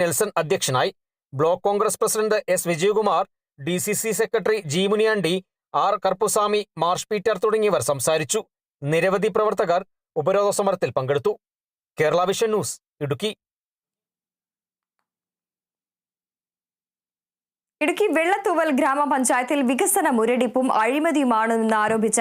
Nelson അധ്യക്ഷനായി block Congress president S Vijayakumar D C C secretary G Muniyandi R Karppuswamy Marsh Peter തുടങ്ങിയവർ സംസാരിച്ചു. നിരവധി പ്രവർത്തകർ ഉപരോധ സമരത്തിൽ പങ്കെടുത്തു. Kerala vision news Idukki. Idukki Vellathooval ഗ്രാമപഞ്ചായത്തിൽ വികസന മുരടിപ്പും അഴിമതിയുമാണെന്ന് ആരോപിച്ച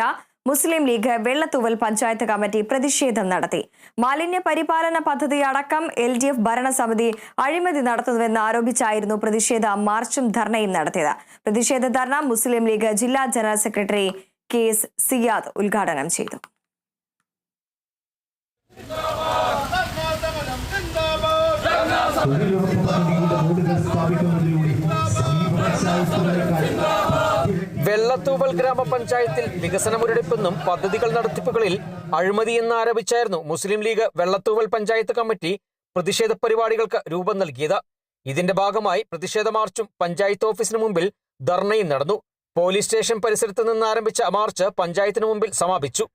മുസ്ലിം ലീഗ് വെള്ളത്തൂവൽ പഞ്ചായത്ത് കമ്മിറ്റി പ്രതിഷേധം നടത്തി. മാലിന്യ പരിപാലന പദ്ധതി അടക്കം എൽ ഡി എഫ് ഭരണസമിതി അഴിമതി നടത്തുന്നുവെന്ന് ആരോപിച്ചായിരുന്നു പ്രതിഷേധ മാർച്ചും ധർണയും നടത്തിയത്. പ്രതിഷേധ ധർണ മുസ്ലിം ലീഗ് ജില്ലാ general secretary K S Siyad ഉദ്ഘാടനം ചെയ്തു. സ്ഥാപിക്കുന്നതിലൂടെ സമീപ വെള്ളത്തൂവൽ ഗ്രാമപഞ്ചായത്തിൽ വികസന മുരടിപ്പെന്നും പദ്ധതികൾ നടത്തിപ്പുകളിൽ അഴിമതിയെന്ന് ആരോപിച്ചായിരുന്നു മുസ്ലിം ലീഗ് വെള്ളത്തൂവൽ പഞ്ചായത്ത് കമ്മിറ്റി പ്രതിഷേധ പരിപാടികൾക്ക് രൂപം നൽകിയത്. ഇതിന്റെ ഭാഗമായി പ്രതിഷേധ മാർച്ചും പഞ്ചായത്ത് ഓഫീസിന് മുമ്പിൽ ധർണയും നടന്നു. പോലീസ് സ്റ്റേഷൻ പരിസരത്ത് നിന്ന് ആരംഭിച്ച മാർച്ച് പഞ്ചായത്തിന് മുമ്പിൽ സമാപിച്ചു.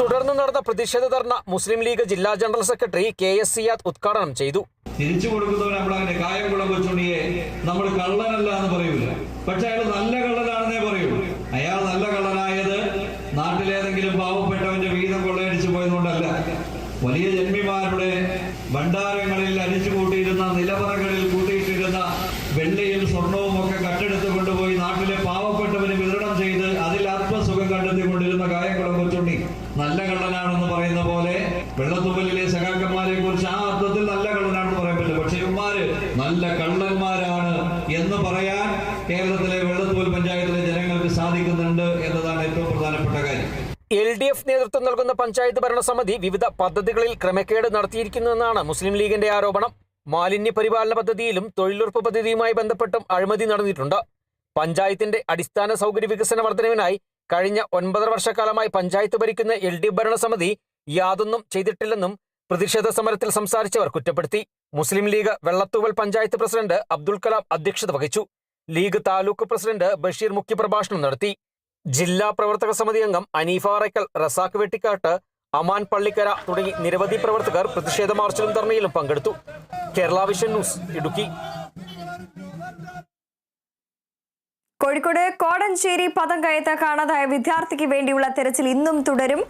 തുടർന്ന് നടന്ന പ്രതിഷേധ ധർണ മുസ്ലിം ലീഗ് ജില്ലാ general secretary K S Siyad ഉദ്ഘാടനം ചെയ്തു. തിരിച്ചു കൊടുക്കുന്നവൻ നമ്മൾ അങ്ങനെ കായംകുളം കൊച്ചുണ്ണിയെ നമ്മൾ കള്ളനല്ല എന്ന് പറയൂല. പക്ഷെ അയാൾ നല്ല കള്ളനാണെന്നേ പറയൂ. അയാൾ നല്ല കള്ളനായത് നാട്ടിലേതെങ്കിലും പാവപ്പെട്ടവന്റെ വീതം കൊള്ളയടിച്ചു പോയതുകൊണ്ടല്ല. വലിയ ജന്മിമാരുടെ ഭണ്ഡാരങ്ങളിൽ അരിച്ചു കൂട്ടിയിരുന്ന നിലവറകളിൽ കൂട്ടിയിട്ടിരുന്ന വെള്ളിയും സ്വർണവും ഒക്കെ കട്ടെടുത്ത് കൊണ്ടുപോയി നാട്ടിലെ പാവപ്പെട്ടവന് വിതരണം ചെയ്ത് അതിൽ ആത്മസുഖം കണ്ടെത്തിക്കൊണ്ടിരുന്ന കായംകുളം കൊച്ചുണ്ണി നല്ല കള്ളനാണെന്ന് പറയുന്ന പോലെ വെള്ളത്തുമ്പലിലെ സഖാക്കന്മാരെ കുറിച്ച് ആ അർത്ഥത്തിൽ നല്ല കള്ളനാണെന്ന് പറയാൻ പറ്റില്ല പക്ഷെ ഇവന്മാര് നല്ല കള്ളന്മാരാണ് എന്ന് പറയാൻ കേരളത്തിലെ വെള്ളത്തൂൽ പഞ്ചായത്തിലെ ജനങ്ങൾക്ക് സാധിക്കുന്നുണ്ട് എന്നതാണ് ഏറ്റവും പ്രധാനപ്പെട്ട കാര്യം. എൽ ഡി എഫ് നേതൃത്വം നൽകുന്ന പഞ്ചായത്ത് ഭരണസമിതി വിവിധ പദ്ധതികളിൽ ക്രമക്കേട് നടത്തിയിരിക്കുന്നുവെന്നാണ് മുസ്ലിം ലീഗിന്റെ ആരോപണം. മാലിന്യ പരിപാലന പദ്ധതിയിലും തൊഴിലുറപ്പ് പദ്ധതിയുമായി ബന്ധപ്പെട്ടും അഴിമതി നടന്നിട്ടുണ്ട്. പഞ്ചായത്തിന്റെ അടിസ്ഥാന സൗകര്യ വികസന വർധനവിനായി കഴിഞ്ഞ ഒൻപതര വർഷക്കാലമായി പഞ്ചായത്ത് ഭരിക്കുന്ന എൽ ഡി എഫ് ഭരണസമിതി യാതൊന്നും ചെയ്തിട്ടില്ലെന്നും പ്രതിഷേധ സമരത്തിൽ സംസാരിച്ചവർ കുറ്റപ്പെടുത്തി. മുസ്ലിം ലീഗ് വെള്ളത്തൂവൽ പഞ്ചായത്ത് പ്രസിഡന്റ് അബ്ദുൽ കലാം അധ്യക്ഷത വഹിച്ചു. ലീഗ് താലൂക്ക് പ്രസിഡന്റ് ബഷീർ മുഖ്യപ്രഭാഷണം നടത്തി. ജില്ലാ പ്രവർത്തക സമിതി അംഗം അനീഫ റൈക്കൽ റസാഖ് വെട്ടിക്കാട്ട് അമാൻ പള്ളിക്കര തുടങ്ങി നിരവധി പ്രവർത്തകർ പ്രതിഷേധ മാർച്ചിലും ധർണയിലും പങ്കെടുത്തു. Kerala vision news Idukki. Kozhikode Kodanchery പദം കയത്ത് കാണാതായ വിദ്യാർത്ഥിക്ക് വേണ്ടിയുള്ള തെരച്ചിൽ ഇന്നും തുടരും.